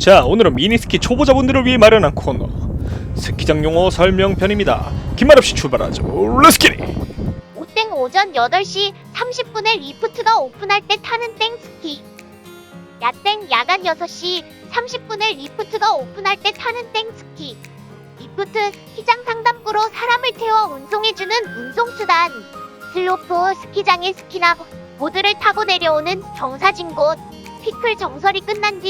자, 오늘은 미니스키 초보자분들을 위해 마련한 코너 스키장 용어 설명편입니다. 긴 말 없이 출발하죠. 렛츠기리! 오땡 오전 8시 30분에 리프트가 오픈할 때 타는 땡 스키. 야땡 야간 6시 30분에 리프트가 오픈할 때 타는 땡 스키. 리프트 스키장 상담구로 사람을 태워 운송해주는 운송수단. 슬로프 스키장의 스키나 보드를 타고 내려오는 경사진 곳. 피클 정설이 끝난 뒤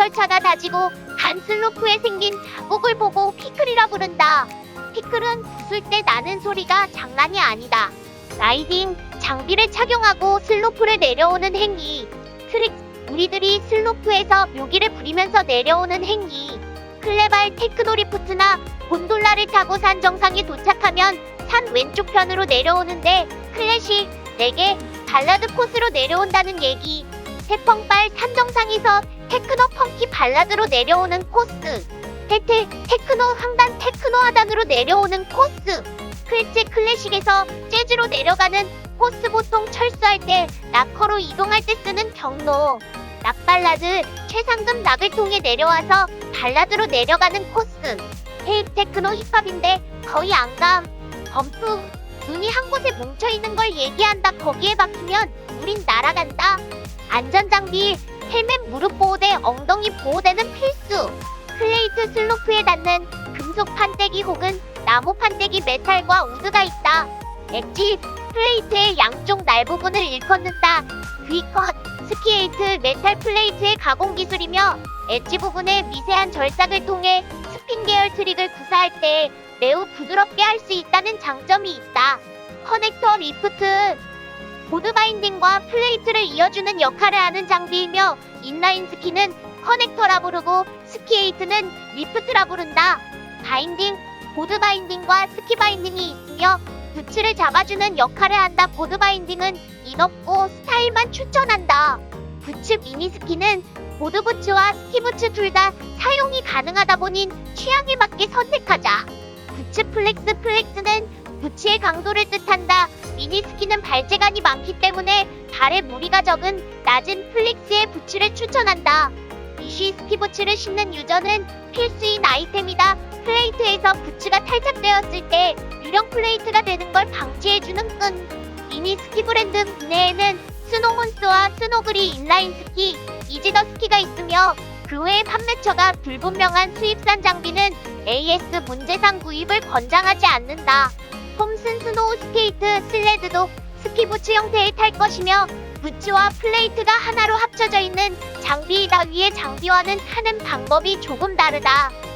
제설차가 다지고 간 슬로프에 생긴 자국을 보고 피클이라 부른다. 피클은 부술 때 나는 소리가 장난이 아니다. 라이딩 장비를 착용하고 슬로프를 내려오는 행위. 트릭 우리들이 슬로프에서 묘기를 부리면서 내려오는 행위. 클레발 테크노리프트나 곤돌라를 타고 산 정상에 도착하면 산 왼쪽 편으로 내려오는데 클래식, 레게, 발라드 코스로 내려온다는 얘기. 태펑발 산 정상에서 테크노 펑키 발라드로 내려오는 코스. 테테 테크노 상단 테크노 하단으로 내려오는 코스. 클재 클래식에서 재즈로 내려가는 코스 보통 철수할 때 락커로 이동할 때 쓰는 경로. 락발라드 최상급 락을 통해 내려와서 발라드로 내려가는 코스. 테이프 테크노 힙합인데 거의 안감. 범프 눈이 한 곳에 뭉쳐 있는 걸 얘기한다. 거기에 박히면 우린 날아간다. 안전장비 헬멧 무릎 보호대 엉덩이 보호대는 필수. 플레이트 슬로프에 닿는 금속 판때기 혹은 나무 판때기 메탈과 우드가 있다. 엣지 플레이트의 양쪽 날 부분을 일컫는다. V컷 스키에이트 메탈 플레이트의 가공 기술이며 엣지 부분의 미세한 절삭을 통해 스핀 계열 트릭을 구사할 때 매우 부드럽게 할 수 있다는 장점이 있다. 커넥터 리프트 보드 바인딩과 플레이트를 이어주는 역할을 하는 장비이며 인라인 스키는 커넥터라 부르고 스키에이트는 리프트라 부른다. 바인딩, 보드 바인딩과 스키 바인딩이 있으며 부츠를 잡아주는 역할을 한다. 보드 바인딩은 인없고 스타일만 추천한다. 부츠 미니 스키는 보드 부츠와 스키 부츠 둘 다 사용이 가능하다 보니 취향에 맞게 선택하자. 부츠 플렉스 플렉스는 부츠의 강도를 뜻한다. 미니 스키는 발재간이 많기 때문에 발에 무리가 적은 낮은 플렉스의 부츠를 추천한다. 이쉬 스키 부츠를 신는 유저는 필수인 아이템이다. 플레이트에서 부츠가 탈착되었을 때 유령 플레이트가 되는 걸 방지해주는 끈. 미니 스키 브랜드 국내에는 스노몬스와 스노그리 인라인 스키, 이지더 스키가 있으며 그 외의 판매처가 불분명한 수입산 장비는 AS 문제상 구입을 권장하지 않는다. 톰슨 스노우 스케이트 슬레드도 스키 부츠 형태의 탈 것이며 부츠와 플레이트가 하나로 합쳐져 있는 장비이다 위의 장비와는 타는 방법이 조금 다르다.